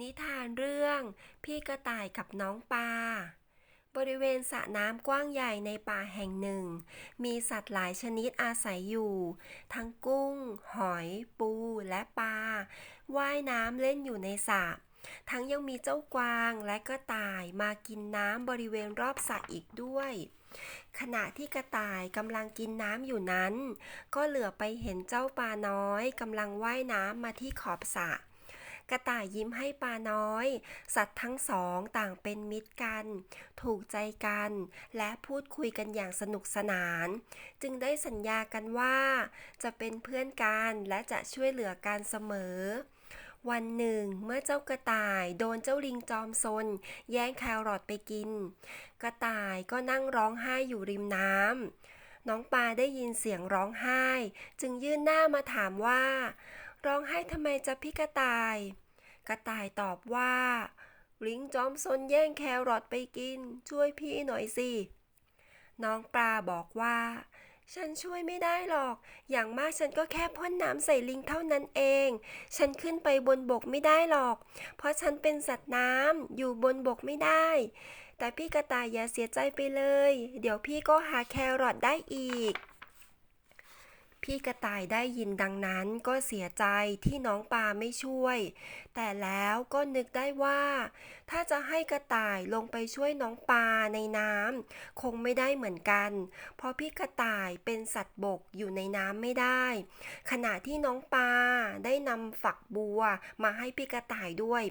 นิทานเรื่อง พี่กระต่ายกับน้องปลา บริเวณสระน้ำกว้างใหญ่ในป่าแห่งหนึ่ง มีสัตว์หลายชนิดอาศัยอยู่ ทั้งกุ้ง หอย ปูและปลาว่ายน้ำเล่นอยู่ในสระทั้งยังมีเจ้ากวางและกระต่ายมากินน้ำบริเวณรอบสระอีกด้วย ขณะที่กระต่ายกำลังกินน้ำอยู่นั้น ก็เหลือไปเห็นเจ้าปลาน้อยกำลังว่ายน้ำมาที่ขอบสระ กระต่ายยิ้มให้ปลาน้อย สัตว์ทั้งสองต่างเป็นมิตรกัน ถูกใจกัน และพูดคุยกันอย่างสนุกสนาน จึงได้สัญญากันว่า จะเป็นเพื่อนกันและจะช่วยเหลือกันเสมอวันหนึ่งเมื่อเจ้ากระต่ายโดนเจ้าลิงจอมซน แย่งแครอทไปกิน กระต่ายก็นั่งร้องไห้อยู่ริมน้ำน้องปลาได้ยินเสียงร้องไห้ จึงยื่นหน้ามาถามว่า ร้องไห้ทำไมจะพี่กระต่าย กระต่ายตอบว่า ลิงจอมซนแย่งแครอทไปกิน ช่วยพี่หน่อยสิ น้องปลาบอกว่า ฉันช่วยไม่ได้หรอก อย่างมากฉันก็แค่พ่นน้ำใส่ลิงเท่านั้นเอง ฉันขึ้นไปบนบกไม่ได้หรอก เพราะฉันเป็นสัตว์น้ำอยู่บนบกไม่ได้ แต่พี่กระต่ายอย่าเสียใจไปเลย เดี๋ยวพี่ก็หาแครอทได้อีก พี่กระต่ายได้ยินดังนั้นก็เสียใจที่น้องปลาไม่ช่วย แต่แล้วก็นึกได้ว่า ถ้าจะให้กระต่ายลงไปช่วยน้องปลาในน้ำคงไม่ได้เหมือนกัน เพราะพี่กระต่ายเป็นสัตว์บกอยู่ในน้ำไม่ได้ ขณะที่น้องปลาได้นำฝักบัวมาให้พี่กระต่ายด้วย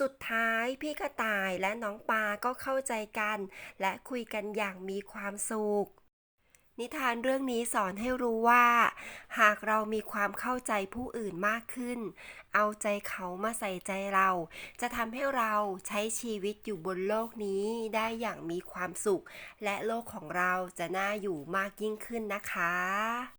สุดท้ายพี่กระต่ายและน้องปลาก็เข้าใจกัน และคุยกันอย่างมีความสุข นิทานเรื่องนี้สอนให้รู้ว่า หากเรามีความเข้าใจผู้อื่นมากขึ้น เอาใจเขามาใส่ใจเรา จะทำให้เราใช้ชีวิตอยู่บนโลกนี้ได้อย่างมีความสุข และโลกของเราจะน่าอยู่มากยิ่งขึ้นนะคะ